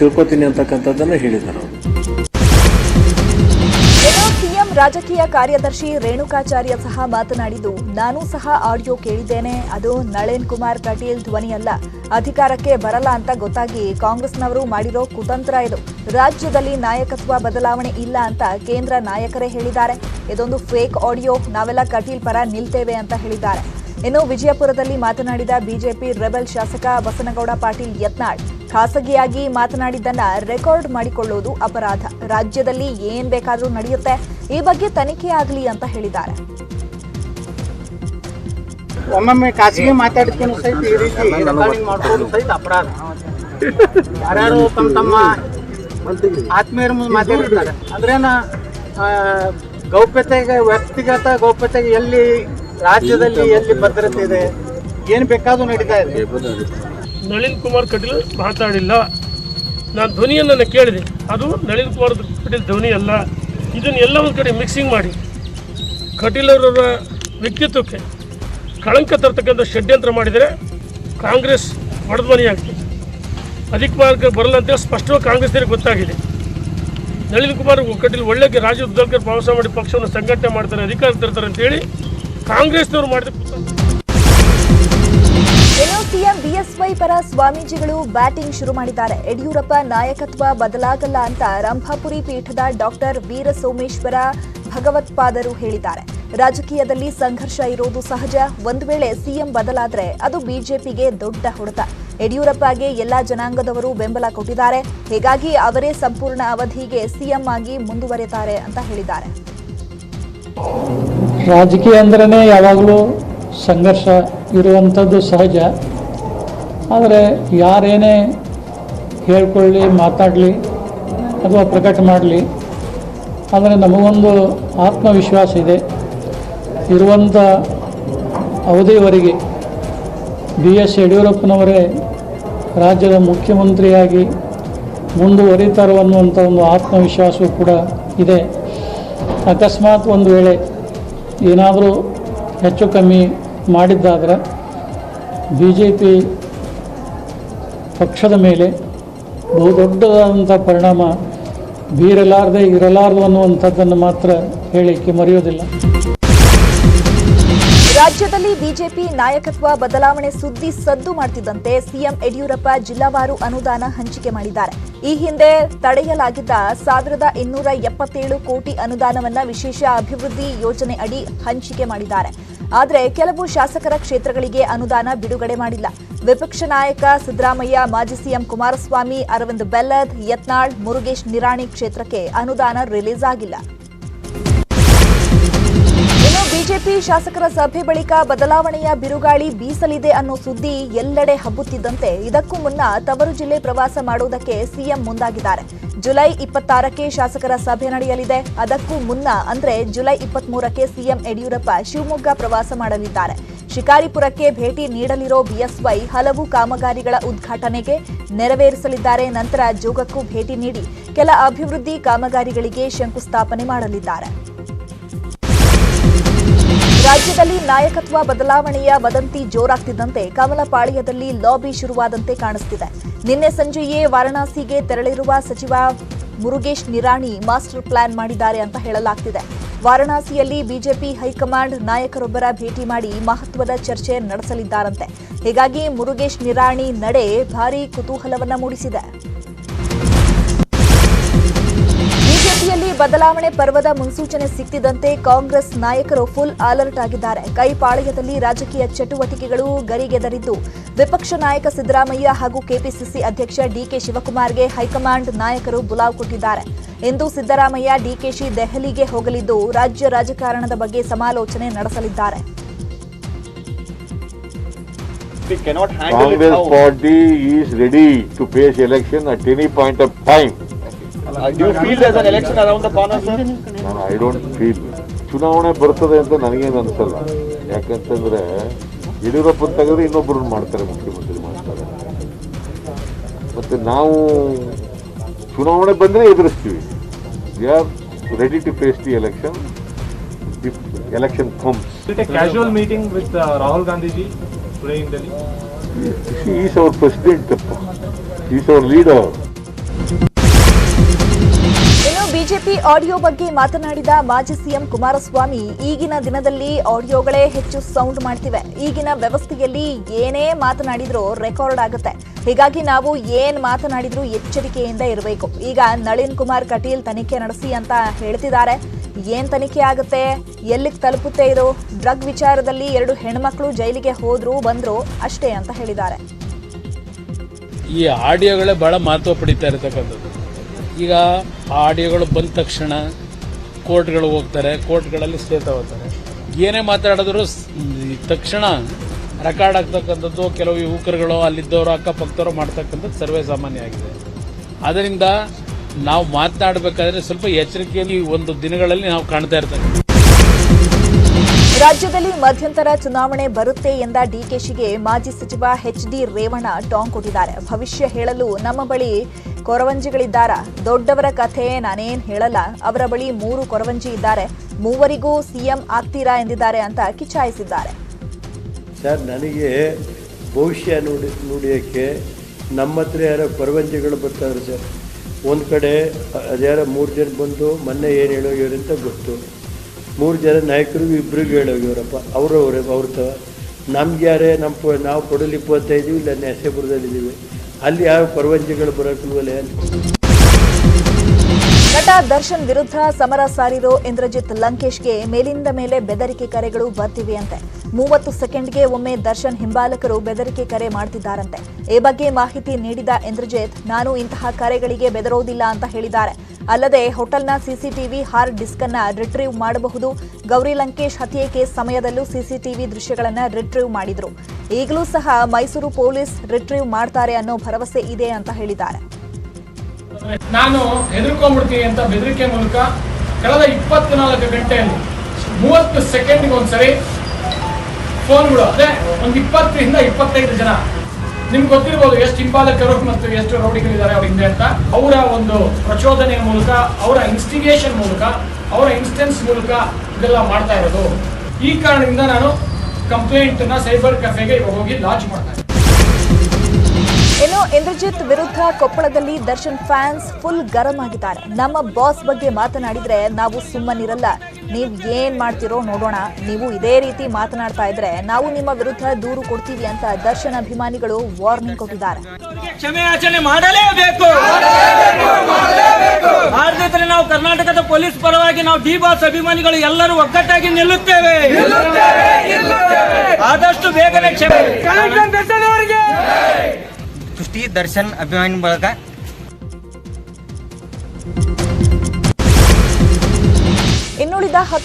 ತಿಳ್ಕೊತೀನಿ ಅಂತಕ್ಕಂಥದ್ದನ್ನು ಹೇಳಿದ್ದಾರೆ ಅವರು. ಸಿಎಂ ರಾಜಕೀಯ ಕಾರ್ಯದರ್ಶಿ ರೇಣುಕಾಚಾರ್ಯ ಸಹ ಮಾತನಾಡಿದ್ದು, ನಾನು ಸಹ ಆಡಿಯೋ ಕೇಳಿದ್ದೇನೆ. ಅದು ನಳೇನ್ ಕುಮಾರ್ ಕಟೀಲ್ ಧ್ವನಿಯಲ್ಲ. ಅಧಿಕಾರಕ್ಕೆ ಬರಲ್ಲ ಅಂತ ಗೊತ್ತಾಗಿ ಕಾಂಗ್ರೆಸ್ನವರು ಮಾಡಿರೋ ಕುತಂತ್ರ ಇದು. ರಾಜ್ಯದಲ್ಲಿ ನಾಯಕತ್ವ ಬದಲಾವಣೆ ಇಲ್ಲ ಅಂತ ಕೇಂದ್ರ ನಾಯಕರೇ ಹೇಳಿದ್ದಾರೆ. ಇದೊಂದು ಫೇಕ್ ಆಡಿಯೋ. ನಾವೆಲ್ಲ ಕಟೀಲ್ ಪರ ನಿಲ್ತೇವೆ ಅಂತ ಹೇಳಿದ್ದಾರೆ. ಇನ್ನು ವಿಜಯಪುರದಲ್ಲಿ ಮಾತನಾಡಿದ ಬಿಜೆಪಿ ರೆಬೆಲ್ ಶಾಸಕ ಬಸನಗೌಡ ಪಾಟೀಲ್ ಯತ್ನಾಳ್. ಖಾಸಗಿಯಾಗಿ ಮಾತನಾಡಿದ್ದನ್ನ ರೆಕಾರ್ಡ್ ಮಾಡಿಕೊಳ್ಳುವುದು ಅಪರಾಧ. ರಾಜ್ಯದಲ್ಲಿ ಏನ್ ಬೇಕಾದರೂ ನಡೆಯುತ್ತೆ. ಈ ಬಗ್ಗೆ ತನಿಖೆ ಆಗಲಿ ಅಂತ ಹೇಳಿದ್ದಾರೆ. ಒಮ್ಮೊಮ್ಮೆ ಖಾಸಗಿ ಮಾತಾಡ್ತೀನಿ ಸಹಿತ ಈ ರೀತಿ ರೆಕಾರ್ಡಿಂಗ್ ಮಾಡ್ಕೊಳ್ಳೋದು ಸಹಿತ ಅಪರಾಧ. ಯಾರ್ಯಾರು ತಮ್ಮ ತಮ್ಮ ಆತ್ಮೀಯರ ಮುಂದೆ ಮಾತಾಡಿರ್ತಾರೆ. ಅಂದ್ರೇನ ಗೌಪ್ಯತೆಗೆ, ವ್ಯಕ್ತಿಗತ ಗೌಪ್ಯತೆಗೆ ಎಲ್ಲಿ ರಾಜ್ಯದಲ್ಲಿ ಎಲ್ಲಿ ಭದ್ರತೆ ಇದೆ, ಏನು ಬೇಕಾದ್ರೂ ನಡೀತಾ ಇದೆ. ನಳಿನ್ ಕುಮಾರ್ ಕಟೀಲ್ ಮಾತಾಡಿಲ್ಲ. ನಾನು ಧ್ವನಿಯನ್ನು ನಾನು ಕೇಳಿದೆ. ಅದು ನಳಿನ್ ಕುಮಾರ್ ಕಟೀಲ್ ಧ್ವನಿ ಅಲ್ಲ. ಇದನ್ನೆಲ್ಲ ಒಂದು ಕಡೆ ಮಿಕ್ಸಿಂಗ್ ಮಾಡಿ. ಕಟೀಲರವರ ವ್ಯಕ್ತಿತ್ವಕ್ಕೆ ಕಳಂಕ ತರ್ತಕ್ಕಂಥ ಷಡ್ಯಂತ್ರ ಮಾಡಿದರೆ ಕಾಂಗ್ರೆಸ್ ಒಡೆದ್ಮನಿಯಾಗ್ತದೆ ಅಧಿಕ ಮಾರ್ಗ ಬರಲ್ಲ ಅಂತೇಳಿ ಸ್ಪಷ್ಟವಾಗಿ ಕಾಂಗ್ರೆಸ್ನರಿಗೆ ಗೊತ್ತಾಗಿದೆ. ನಳಿನ್ ಕುಮಾರ್ ಕಟೀಲ್ ಒಳ್ಳೆಗೆ ರಾಜೀವ್ ಉದ್ದಲ್ಕರ್ ಪ್ರವಾಸ ಮಾಡಿ ಪಕ್ಷವನ್ನು ಸಂಘಟನೆ ಮಾಡ್ತಾರೆ ಅಧಿಕಾರ ತರ್ತಾರೆ ಅಂತೇಳಿ ಕಾಂಗ್ರೆಸ್ನವರು ಮಾಡಿದ ಸಿಎಂ ಬಿಎಸ್ವೈ ಪರ ಸ್ವಾಮೀಜಿಗಳು ಬ್ಯಾಟಿಂಗ್ ಶುರು ಮಾಡಿದ್ದಾರೆ. ಯಡಿಯೂರಪ್ಪ ನಾಯಕತ್ವ ಬದಲಾಗಲ್ಲ ಅಂತ ರಂಭಾಪುರಿ ಪೀಠದ ಡಾಕ್ಟರ್ ವೀರ ಸೋಮೇಶ್ವರ ಭಗವತ್ಪಾದರು ಹೇಳಿದ್ದಾರೆ. ರಾಜಕೀಯದಲ್ಲಿ ಸಂಘರ್ಷ ಇರೋದು ಸಹಜ. ಒಂದು ವೇಳೆ ಸಿಎಂ ಬದಲಾದರೆ ಅದು ಬಿಜೆಪಿಗೆ ದೊಡ್ಡ ಹೊಡೆತ. ಯಡಿಯೂರಪ್ಪಗೆ ಎಲ್ಲಾ ಜನಾಂಗದವರು ಬೆಂಬಲ ಕೊಟ್ಟಿದ್ದಾರೆ. ಹೀಗಾಗಿ ಅವರೇ ಸಂಪೂರ್ಣ ಅವಧಿಗೆ ಸಿಎಂ ಆಗಿ ಮುಂದುವರೆತಾರೆ ಅಂತ ಹೇಳಿದ್ದಾರೆ. ರಾಜಕೀಯ ಅಂದ್ರೇ ಯಾವಾಗಲೂ ಸಂಘರ್ಷ ಇರುವಂಥದ್ದು ಸಹಜ. ಆದರೆ ಯಾರೇನೇ ಹೇಳ್ಕೊಳ್ಳಿ, ಮಾತಾಡಲಿ ಅಥವಾ ಪ್ರಕಟ ಮಾಡಲಿ, ಆದರೆ ನಮಗೊಂದು ಆತ್ಮವಿಶ್ವಾಸ ಇದೆ. ಇರುವಂಥ ಅವಧಿಯವರೆಗೆ ಬಿ ಎಸ್ ಯಡಿಯೂರಪ್ಪನವರೇ ರಾಜ್ಯದ ಮುಖ್ಯಮಂತ್ರಿಯಾಗಿ ಮುಂದುವರಿತಾರು ಅನ್ನುವಂಥ ಒಂದು ಆತ್ಮವಿಶ್ವಾಸವೂ ಕೂಡ ಇದೆ. ಅಕಸ್ಮಾತ್ ಒಂದು ವೇಳೆ ಏನಾದರೂ ಹೆಚ್ಚು ಕಮ್ಮಿ ಮಾಡಿದ್ದಾದ್ರೆ ಬಿ ಜೆ ಪಿ ಪಕ್ಷದ ಮೇಲೆ ಬಹುದೊಡ್ಡದಾದಂಥ ಪರಿಣಾಮ ಬೀರಲಾರದೆ ಇರಲಾರದು ಅನ್ನುವಂಥದ್ದನ್ನು ಮಾತ್ರ ಹೇಳಿಕ್ಕೆ ಮರೆಯೋದಿಲ್ಲ. ರಾಜ್ಯದಲ್ಲಿ ಬಿಜೆಪಿ ನಾಯಕತ್ವ ಬದಲಾವಣೆ ಸುದ್ದಿ ಸದ್ದು ಮಾಡ್ತಿದ್ದಂತೆ ಸಿಎಂ ಯಡಿಯೂರಪ್ಪ ಜಿಲ್ಲಾವಾರು ಅನುದಾನ ಹಂಚಿಕೆ ಮಾಡಿದ್ದಾರೆ. ಈ ಹಿಂದೆ ತಡೆಯಲಾಗಿದ್ದ ಸಾವಿರದ ಇನ್ನೂರ ಎಪ್ಪತ್ತೇಳು ಕೋಟಿ ಅನುದಾನವನ್ನ ವಿಶೇಷ ಅಭಿವೃದ್ಧಿ ಯೋಜನೆ ಅಡಿ ಹಂಚಿಕೆ ಮಾಡಿದ್ದಾರೆ. ಆದರೆ ಕೆಲವು ಶಾಸಕರ ಕ್ಷೇತ್ರಗಳಿಗೆ ಅನುದಾನ ಬಿಡುಗಡೆ ಮಾಡಿಲ್ಲ. ವಿಪಕ್ಷ ನಾಯಕ ಸಿದ್ದರಾಮಯ್ಯ, ಮಾಜಿ ಸಿಎಂ ಕುಮಾರಸ್ವಾಮಿ, ಅರವಿಂದ್ ಬೆಲ್ಲದ್, ಯತ್ನಾಳ್, ಮುರುಗೇಶ್ ನಿರಾಣಿ ಕ್ಷೇತ್ರಕ್ಕೆ ಅನುದಾನ ರಿಲೀಸ್ ಆಗಿಲ್ಲ. ಬಿಜೆಪಿ ಶಾಸಕರ ಸಭೆ ಬಳಿಕ ಬದಲಾವಣೆಯ ಬಿರುಗಾಳಿ ಬೀಸಲಿದೆ ಅನ್ನೋ ಸುದ್ದಿ ಎಲ್ಲೆಡೆ ಹಬ್ಬುತ್ತಿದ್ದಂತೆ ಇದಕ್ಕೂ ಮುನ್ನ ತವರು ಜಿಲ್ಲೆ ಪ್ರವಾಸ ಮಾಡುವುದಕ್ಕೆ ಸಿಎಂ ಮುಂದಾಗಿದ್ದಾರೆ. ಜುಲೈ ಇಪ್ಪತ್ತಾರಕ್ಕೆ ಶಾಸಕರ ಸಭೆ ನಡೆಯಲಿದೆ. ಅದಕ್ಕೂ ಮುನ್ನ ಅಂದ್ರೆ ಜುಲೈ ಇಪ್ಪತ್ಮೂರಕ್ಕೆ ಸಿಎಂ ಯಡಿಯೂರಪ್ಪ ಶಿವಮೊಗ್ಗ ಪ್ರವಾಸ ಮಾಡಲಿದ್ದಾರೆ. ಶಿಕಾರಿಪುರಕ್ಕೆ ಭೇಟಿ ನೀಡಲಿರೋ ಬಿಎಸ್ವೈ ಹಲವು ಕಾಮಗಾರಿಗಳ ಉದ್ಘಾಟನೆಗೆ ನೆರವೇರಿಸಲಿದ್ದಾರೆ. ನಂತರ ಜೋಗಕ್ಕೂ ಭೇಟಿ ನೀಡಿ ಕೆಲ ಅಭಿವೃದ್ಧಿ ಕಾಮಗಾರಿಗಳಿಗೆ ಶಂಕುಸ್ಥಾಪನೆ ಮಾಡಲಿದ್ದಾರೆ. ರಾಜ್ಯದಲ್ಲಿ ನಾಯಕತ್ವ ಬದಲಾವಣೆಯ ವದಂತಿ ಜೋರಾಗ್ತಿದ್ದಂತೆ ಕಮಲಪಾಳ್ಯದಲ್ಲಿ ಲಾಬಿ ಶುರುವಾದಂತೆ ಕಾಣಿಸ್ತಿದೆ. ನಿನ್ನೆ ಸಂಜೆಯೇ ವಾರಣಾಸಿಗೆ ತೆರಳಿರುವ ಸಚಿವ ಮುರುಗೇಶ್ ನಿರಾಣಿ ಮಾಸ್ಟರ್ ಪ್ಲಾನ್ ಮಾಡಿದ್ದಾರೆ ಅಂತ ಹೇಳಲಾಗ್ತಿದೆ. ವಾರಣಾಸಿಯಲ್ಲಿ ಬಿಜೆಪಿ ಹೈಕಮಾಂಡ್ ನಾಯಕರೊಬ್ಬರ ಭೇಟಿ ಮಾಡಿ ಮಹತ್ವದ ಚರ್ಚೆ ನಡೆಸಲಿದ್ದಾರಂತೆ. ಹೀಗಾಗಿ ಮುರುಗೇಶ್ ನಿರಾಣಿ ನಡೆ ಭಾರೀ ಕುತೂಹಲವನ್ನ ಮೂಡಿಸಿದೆ. ಬದಲಾವಣೆ ಪರ್ವದ ಮುನ್ಸೂಚನೆ ಸಿಕ್ಕಿದಂತೆ ಕಾಂಗ್ರೆಸ್ ನಾಯಕರು ಫುಲ್ ಅಲರ್ಟ್ ಆಗಿದ್ದಾರೆ. ಕೈಪಾಳ್ಯದಲ್ಲಿ ರಾಜಕೀಯ ಚಟುವಟಿಕೆಗಳು ಗರಿಗೆದರಿದ್ದು ವಿಪಕ್ಷ ನಾಯಕ ಸಿದ್ದರಾಮಯ್ಯ ಹಾಗೂ ಕೆಪಿಸಿಸಿ ಅಧ್ಯಕ್ಷ ಡಿಕೆ ಶಿವಕುಮಾರ್ಗೆ ಹೈಕಮಾಂಡ್ ನಾಯಕರು ಬುಲಾವ್ ಕೊಟ್ಟಿದ್ದಾರೆ. ಇಂದು ಸಿದ್ದರಾಮಯ್ಯ ಡಿಕೆಶಿ ದೆಹಲಿಗೆ ಹೋಗಲಿದ್ದು ರಾಜ್ಯ ರಾಜಕಾರಣದ ಬಗ್ಗೆ ಸಮಾಲೋಚನೆ ನಡೆಸಲಿದ್ದಾರೆ. We cannot handle it Congress now. party is ready to face election Uh, Do you feel there's an election around the corner, sir? ನಾನು ಐ ಡೋಂಟ್ ಫೀಲ್ ಚುನಾವಣೆ ಬರ್ತದೆ ಅಂತ ನನಗೇನು ಅನ್ಸಲ್ಲ. ಯಾಕಂತಂದ್ರೆ ಯಡಿಯೂರಪ್ಪ ತೆಗೆದ್ರೆ ಇನ್ನೊಬ್ಬರನ್ನ ಮಾಡ್ತಾರೆ ಮುಖ್ಯಮಂತ್ರಿ ಮಾಡ್ತಾರೆ. ಮತ್ತೆ ನಾವು ಚುನಾವಣೆ ಬಂದರೆ ಎದುರಿಸ್ತೀವಿ. We are ready to face the election if election comes meeting with casual meeting with Rahul Gandhi ji today in Delhi? Is our president is our leader BJP audio ಬಗ್ಗೆ ಮಾತನಾಡಿದ ಮಾಜಿ ಸಿಎಂ ಕುಮಾರಸ್ವಾಮಿ, ಈಗಿನ ದಿನದಲ್ಲಿ ಆಡಿಯೋಗಳೇ ಹೆಚ್ಚು ಸೌಂಡ್ ಮಾಡ್ತಿವೆ. ಈಗಿನ ವ್ಯವಸ್ಥೆಯಲ್ಲಿ ಏನೇ ಮಾತನಾಡಿದ್ರೂ record ಆಗುತ್ತೆ. ಹೀಗಾಗಿ ನಾವು ಏನ್ ಮಾತನಾಡಿದ್ರೂ ಎಚ್ಚರಿಕೆಯಿಂದ ಇರಬೇಕು. ಈಗ ನಳಿನ್ ಕುಮಾರ್ ಕಟೀಲ್ ತನಿಖೆ ನಡೆಸಿ ಅಂತ ಹೇಳ್ತಿದ್ದಾರೆ. ಏನ್ ತನಿಖೆ ಆಗುತ್ತೆ? ಎಲ್ಲಿಗೆ ತಲುಪುತ್ತೆ ಇದು? ಡ್ರಗ್ ವಿಚಾರದಲ್ಲಿ ಎರಡು ಹೆಣ್ಮಕ್ಳು ಜೈಲಿಗೆ ಹೋದ್ರು ಬಂದ್ರು ಅಷ್ಟೇ ಅಂತ ಹೇಳಿದ್ದಾರೆ. ಈ ಆಡಿಯೋಗಳೇ ಬಹಳ ಮಹತ್ವ ಪಡಿತಾ ಇರತಕ್ಕಂಥದ್ದು. ಈಗ ಆಡಿಯೋಗಳು ಬಂದ ತಕ್ಷಣ ಕೋರ್ಟ್ಗಳು ಹೋಗ್ತಾರೆ, ಕೋರ್ಟ್ಗಳಲ್ಲಿ ಸ್ಟೇ ತಗೋತಾರೆ. ಏನೇ ಮಾತಾಡಿದ್ರು ತಕ್ಷಣ ರೆಕಾರ್ಡ್ ಆಗ್ತಕ್ಕಂಥದ್ದು, ಕೆಲವು ಯುವಕರುಗಳು ಅಲ್ಲಿದ್ದವರು, ಅಕ್ಕಪಕ್ಕದವರು ಮಾಡ್ತಕ್ಕಂಥದ್ದು ಸರ್ವೇ ಸಾಮಾನ್ಯ ಆಗಿದೆ. ಅದರಿಂದ ನಾವು ಮಾತನಾಡಬೇಕಾದ್ರೆ ಸ್ವಲ್ಪ ಎಚ್ಚರಿಕೆಯಲ್ಲಿ ಒಂದು ದಿನಗಳಲ್ಲಿ ನಾವು ಕಾಣ್ತಾ ಇರ್ತೇವೆ. ರಾಜ್ಯದಲ್ಲಿ ಮಧ್ಯಂತರ ಚುನಾವಣೆ ಬರುತ್ತೆ ಎಂದ ಡಿಕೆಶಿಗೆ ಮಾಜಿ ಸಚಿವ ಎಚ್ ಡಿ ರೇವಣ್ಣ ಟಾಂಗ್ ಕೊಟ್ಟಿದ್ದಾರೆ. ಭವಿಷ್ಯ ಹೇಳಲು ನಮ್ಮ ಬಳಿ ಕೊರವಂಜಿಗಳಿದ್ದಾರ. ದೊಡ್ಡವರ ಕಥೆ ನಾನೇನ್ ಹೇಳಲ್ಲ. ಅವರ ಬಳಿ ಮೂರು ಕೊರವಂಜಿ ಇದ್ದಾರೆ. ಮೂವರಿಗೂ ಸಿಎಂ ಆಗ್ತೀರಾ ಎಂದಿದ್ದಾರೆ ಅಂತ ಕಿಚಾಯಿಸಿದ್ದಾರೆ ಸರ್, ನನಗೆ ಭವಿಷ್ಯ ನುಡಿ, ನುಡಿಯೋಕ್ಕೆ ನಮ್ಮ ಹತ್ರ ಯಾರೋ ಕೊರವಂಜಿಗಳು ಬರ್ತಾರೆ ಸರ್. ಒಂದು ಕಡೆ ಅದ್ಯಾರೋ ಮೂರು ಜನ ಬಂದು ಮೊನ್ನೆ ಏನು ಅಂತ ಗೊತ್ತು. ಮೂರು ಜನ ನಾಯಕರಿಗೂ ಇಬ್ಬರಿಗೂ ಹೇಳೋಗ್ಯವ್ರಪ್ಪ. ಅವರವ್ರೆ ಅವ್ರ ನಮ್ಗೆ ಯಾರೇ ನಮ್ಮ ನಾವು ನಾವು ಕೊಡಲಿ ಇಪ್ಪತ್ತೈದು ಇಲ್ಲ ನೆಸೆಪುರದಲ್ಲಿದ್ದೀವಿ ಅಲ್ಲಿ ಯಾವ ಪರವಂಜಿಗಳು ಬರೋಕ್ಕಿಲ್ವಲ್ಲ ನಟ ದರ್ಶನ್ ವಿರುದ್ಧ ಸಮರ ಸಾರಿರೋ ಇಂದ್ರಜಿತ್ ಲಂಕೇಶ್ಗೆ ಮೇಲಿಂದ ಮೇಲೆ ಬೆದರಿಕೆ ಕರೆಗಳು ಬರ್ತಿವೆಯಂತೆ ಮೂವತ್ತು ಸೆಕೆಂಡ್ಗೆ ಒಮ್ಮೆ ದರ್ಶನ್ ಹಿಂಬಾಲಕರು ಬೆದರಿಕೆ ಕರೆ ಮಾಡ್ತಿದ್ದಾರಂತೆ. ಈ ಬಗ್ಗೆ ಮಾಹಿತಿ ನೀಡಿದ ಇಂದ್ರಜಿತ್, ನಾನು ಇಂತಹ ಕರೆಗಳಿಗೆ ಬೆದರೋದಿಲ್ಲ ಅಂತ ಹೇಳಿದ್ದಾರೆ. ಅಲ್ಲದೆ ಹೋಟೆಲ್ನ ಸಿಸಿಟಿವಿ ಹಾರ್ಡ್ ಡಿಸ್ಕ್ ಅನ್ನ ರಿಟ್ರೀವ್ ಮಾಡಬಹುದು. ಗೌರಿ ಲಂಕೇಶ್ ಹತ್ಯೆ ಕೇಸ್ ಸಮಯದಲ್ಲೂ ಸಿಸಿಟಿವಿ ದೃಶ್ಯಗಳನ್ನ ರಿಟ್ರೀವ್ ಮಾಡಿದ್ರು. ಈಗಲೂ ಸಹ ಮೈಸೂರು ಪೊಲೀಸ್ ರಿಟ್ರೀವ್ ಮಾಡ್ತಾರೆ ಅನ್ನೋ ಭರವಸೆ ಇದೆ ಅಂತ ಹೇಳಿದ್ದಾರೆ. ನಾನು ಹೆದರ್ಕೊಂಡ್ಬಿಡ್ತೀನಿ ಅಂತ ಬೆದರಿಕೆ ಮೂಲಕ ಕಳೆದ ಇಪ್ಪತ್ನಾಲ್ಕು ಗಂಟೆಯಲ್ಲಿ ಮೂವತ್ತು ಸೆಕೆಂಡ್ಗೆ ಒಂದ್ಸರಿ ಫೋನ್ಗಳು ಅದೇ ಒಂದು ಇಪ್ಪತ್ತರಿಂದ ಇಪ್ಪತ್ತೈದು ಜನ ನಿಮ್ಗೆ ಗೊತ್ತಿರ್ಬೋದು ಎಷ್ಟು ಹಿಂಪಾಲಕರು ಮತ್ತು ಎಷ್ಟು ರೌಡಿಗಳಿದ್ದಾರೆ ಅವ್ರ ಹಿಂದೆ ಅಂತ. ಅವರ ಒಂದು ಪ್ರಚೋದನೆಯ ಮೂಲಕ, ಅವರ ಇನ್ಸ್ಟಿಗೇಷನ್ ಮೂಲಕ, ಅವರ ಇನ್ಸ್ಟೆನ್ಸ್ ಮೂಲಕ ಇದೆಲ್ಲ ಮಾಡ್ತಾ ಇರೋದು. ಈ ಕಾರಣದಿಂದ ನಾನು ಕಂಪ್ಲೇಂಟ್ನ ಸೈಬರ್ ಕೆಫೆಗೆ ಹೋಗಿ ಲಾಂಚ್ ಮಾಡ್ತಾ ಇನ್ನು ಇಂದ್ರಜಿತ್ ವಿರುದ್ಧ ಕೊಪ್ಪಳದಲ್ಲಿ ದರ್ಶನ್ ಫ್ಯಾನ್ಸ್ ಫುಲ್ ಗರಂ ಆಗಿದ್ದಾರೆ. ನಮ್ಮ ಬಾಸ್ ಬಗ್ಗೆ ಮಾತನಾಡಿದ್ರೆ ನಾವು ಸುಮ್ಮನಿರಲ್ಲ. ನೀವು ಏನ್ ಮಾಡ್ತಿರೋ ನೋಡೋಣ. ನೀವು ಇದೇ ರೀತಿ ಮಾತನಾಡ್ತಾ ಇದ್ರೆ ನಾವು ನಿಮ್ಮ ವಿರುದ್ಧ ದೂರು ಕೊಡ್ತೀವಿ ಅಂತ ದರ್ಶನ್ ಅಭಿಮಾನಿಗಳು ವಾರ್ನಿಂಗ್ ಕೊಟ್ಟಿದ್ದಾರೆ. ಕ್ಷಮೆ ಯಾಚನೆ ಮಾಡಲೇಬೇಕು. ಮಾಡದಿದ್ರೆ ನಾವು ಕರ್ನಾಟಕದ ಪೊಲೀಸ್ ಪರವಾಗಿ ನಾವು ಡಿ ಬಾಸ್ ಅಭಿಮಾನಿಗಳು ಎಲ್ಲರೂ ಒಗ್ಗಟ್ಟಾಗಿ ನಿಲ್ಲುತ್ತೇವೆ. ಆದಷ್ಟು ಬೇಗನೆ ಕ್ಷಮೆ. ಕುಸ್ತಿ ದರ್ಶನ್ ಅಭಿಮಾನಿ ಬಳಗ. ಇನ್ನುಳಿದ ಹತ್ತು